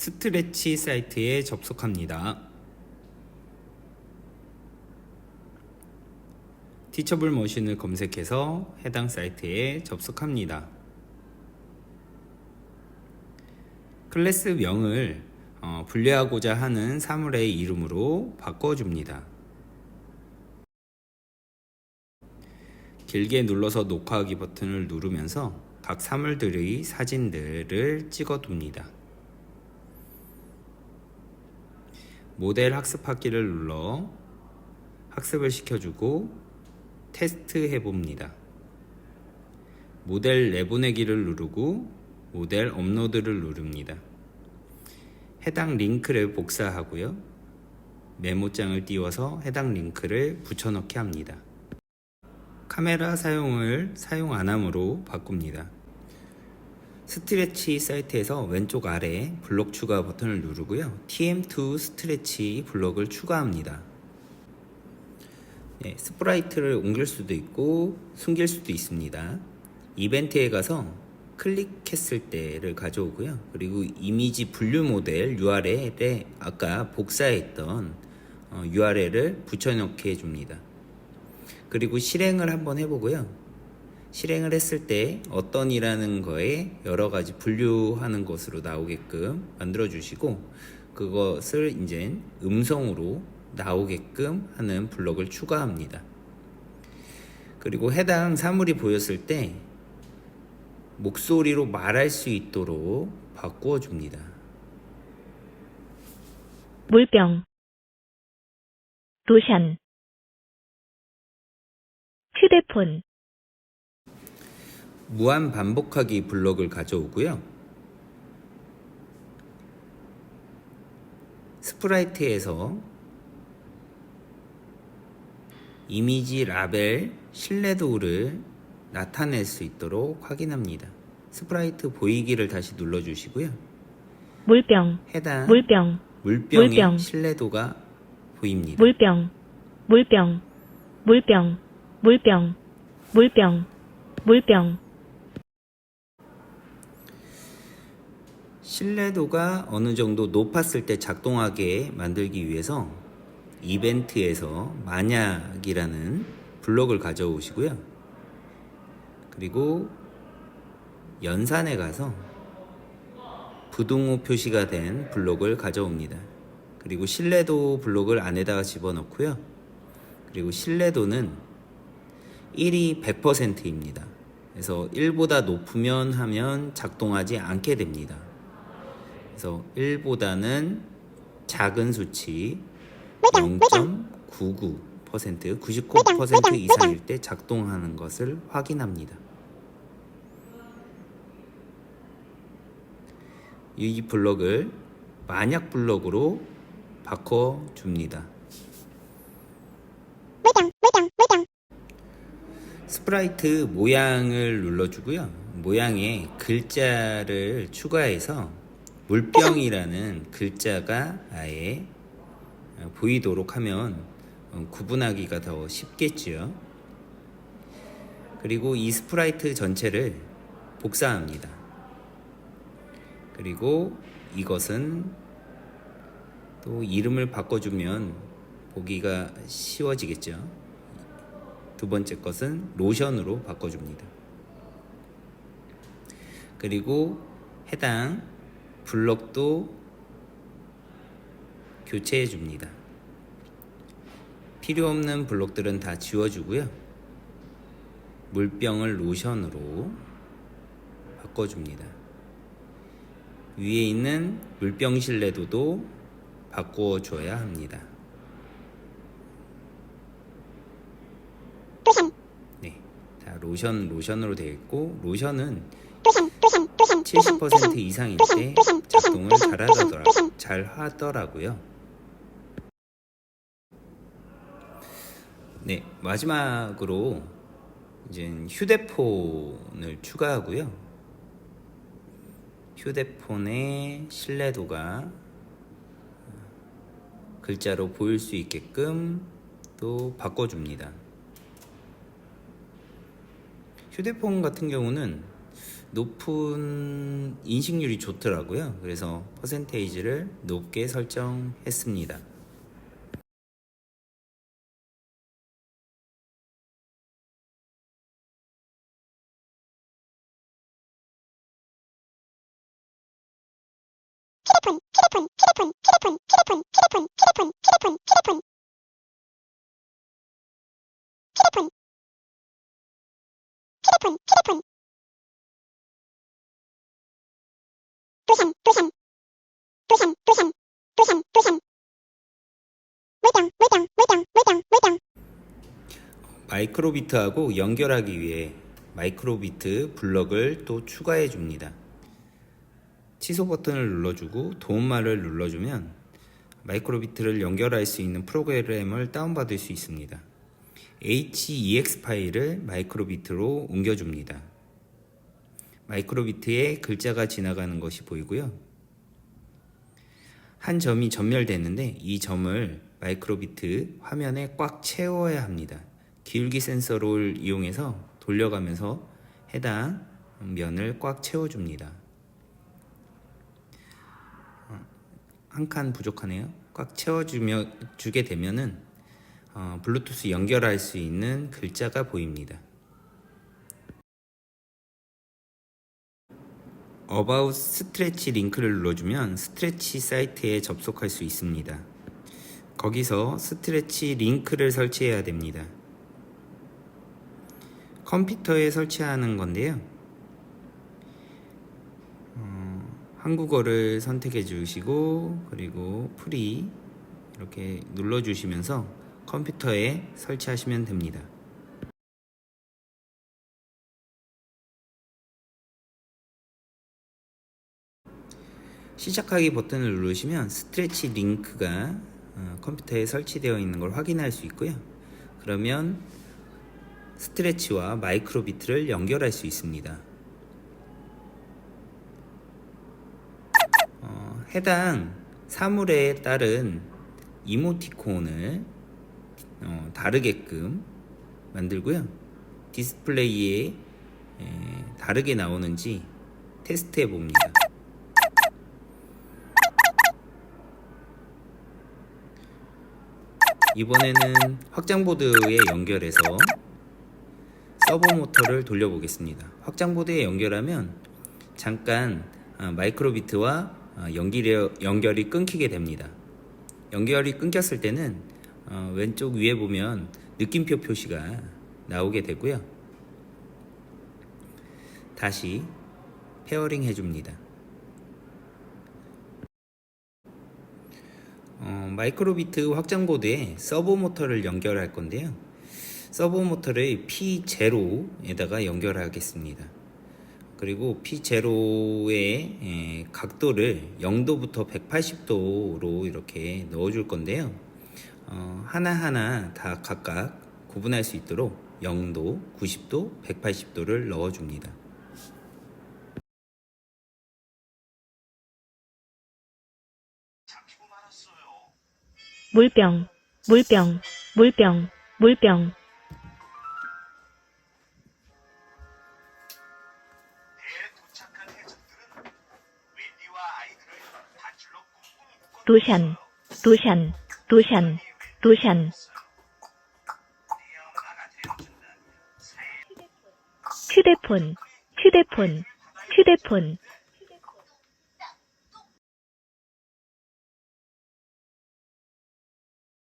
스트레치 사이트에 접속합니다. 티처블 머신을 검색해서 해당 사이트에 접속합니다. 클래스명을 어, 분류하고자 하는 사물의 이름으로 바꿔줍니다. 길게 눌러서 녹화하기 버튼을 누르면서 각 사물들의 사진들을 찍어둡니다. 모델 학습하기를 눌러 학습을 시켜주고 테스트 해봅니다. 모델 내보내기를 누르고 모델 업로드를 누릅니다. 해당 링크를 복사하고요. 메모장을 띄워서 해당 링크를 붙여넣기 합니다. 카메라 사용을 사용 안 함으로 바꿉니다. 스트레치 사이트에서 왼쪽 아래 블록 추가 버튼을 누르고요. TM2 스트레치 블록을 추가합니다. 네, 스프라이트를 옮길 수도 있고 숨길 수도 있습니다. 이벤트에 가서 클릭했을 때를 가져오고요. 그리고 이미지 분류 모델 URL에 아까 복사했던 어, URL을 붙여넣게 해줍니다. 그리고 실행을 한번 해보고요. 실행을 했을 때 어떤 이라는 거에 여러 가지 분류하는 것으로 나오게끔 만들어 주시고 그것을 이제 음성으로 나오게끔 하는 블럭을 추가합니다. 그리고 해당 사물이 보였을 때 목소리로 말할 수 있도록 바꾸어 줍니다. 물병 로션 휴대폰 무한 반복하기 블럭을 가져오고요. 스프라이트에서 이미지 라벨 신뢰도를 나타낼 수 있도록 확인합니다. 스프라이트 보이기를 다시 눌러주시고요. 물병 해당 물병 물병의 물병. 신뢰도가 보입니다. 물병 물병 물병 물병 물병 물병 신뢰도가 어느 정도 높았을 때 작동하게 만들기 위해서 이벤트에서 만약이라는 블록을 가져오시고요. 그리고 연산에 가서 부등호 표시가 된 블록을 가져옵니다. 그리고 신뢰도 블록을 안에다가 집어넣고요. 그리고 신뢰도는 1이 100%입니다. 그래서 1보다 높으면 하면 작동하지 않게 됩니다. 그래서 1보다는 작은 수치 0.99% 99% 이상일 때 작동하는 것을 확인합니다. 이 블럭을 만약 블럭으로 바꿔 줍니다. 스프라이트 모양을 눌러주고요. 모양에 글자를 추가해서 물병이라는 글자가 아예 보이도록 하면 어, 구분하기가 더 쉽겠지요. 그리고 이 스프라이트 전체를 복사합니다. 그리고 이것은 또 이름을 바꿔주면 보기가 쉬워지겠죠. 두 번째 것은 로션으로 바꿔줍니다. 그리고 해당 블럭도 교체해 줍니다. 필요 없는 블록들은 다 지워주고요. 물병을 로션으로 바꿔줍니다. 위에 있는 물병 신뢰도도 바꿔줘야 합니다. 네, 자 로션 로션으로 되어 있고 로션은 70% 이상일 때 작동을 잘하더라, 잘 하더라고요. 네, 마지막으로 이제 휴대폰을 추가하고요. 휴대폰의 신뢰도가 글자로 보일 수 있게끔 또 바꿔줍니다. 휴대폰 같은 경우는 높은 인식률이 좋더라고요. 그래서 퍼센테이지를 높게 설정했습니다. 휴대폰, 휴대폰, 휴대폰, 휴대폰, 휴대폰, 휴대폰, 휴대폰, 휴대폰. 휴대폰. 부산, 부산. 부산, 부산. 물병, 물병, 물병, 물병, 물병. 마이크로비트하고 연결하기 위해 마이크로비트 블럭을 또 추가해 줍니다. 취소 버튼을 눌러주고 도움말을 눌러주면 마이크로비트를 연결할 수 있는 프로그램을 다운받을 수 있습니다. HEX 파일을 마이크로비트로 옮겨줍니다. 마이크로비트에 글자가 지나가는 것이 보이고요. 한 점이 전멸됐는데 이 점을 마이크로비트 화면에 꽉 채워야 합니다. 기울기 센서를 이용해서 돌려가면서 해당 면을 꽉 채워줍니다. 한 칸 부족하네요. 꽉 채워주며 주게 되면은 어, 블루투스 연결할 수 있는 글자가 보입니다. About 스트레치 링크를 눌러주면 스트레치 사이트에 접속할 수 있습니다. 거기서 스트레치 링크를 설치해야 됩니다. 컴퓨터에 설치하는 건데요. 어, 한국어를 선택해 주시고 그리고 프리 이렇게 눌러 주시면서 컴퓨터에 설치하시면 됩니다. 시작하기 버튼을 누르시면 스트레치 링크가 어, 컴퓨터에 설치되어 있는 걸 확인할 수 있고요. 그러면 스트레치와 마이크로 비트를 연결할 수 있습니다. 어, 해당 사물에 따른 이모티콘을 어, 다르게끔 만들고요. 디스플레이에 에, 다르게 나오는지 테스트해 봅니다. 이번에는 확장보드에 연결해서 서버 모터를 돌려보겠습니다. 확장보드에 연결하면 잠깐 아, 마이크로비트와 아, 연결이, 연결이 끊기게 됩니다. 연결이 끊겼을 때는 어, 왼쪽 위에 보면 느낌표 표시가 나오게 되고요. 다시 페어링 해줍니다. 어, 마이크로비트 확장보드에 서버 모터를 연결할 건데요. 서버 모터를 P0에다가 연결하겠습니다. 그리고 P0의 에, 각도를 0도부터 180도로 이렇게 넣어줄 건데요. 어, 하나하나 다 각각 구분할 수 있도록 0도, 90도, 180도를 넣어줍니다. 물병, 물병, 물병, 물병. 도샨, 도샨, 도샨, 도샨. 휴대폰, 휴대폰, 휴대폰.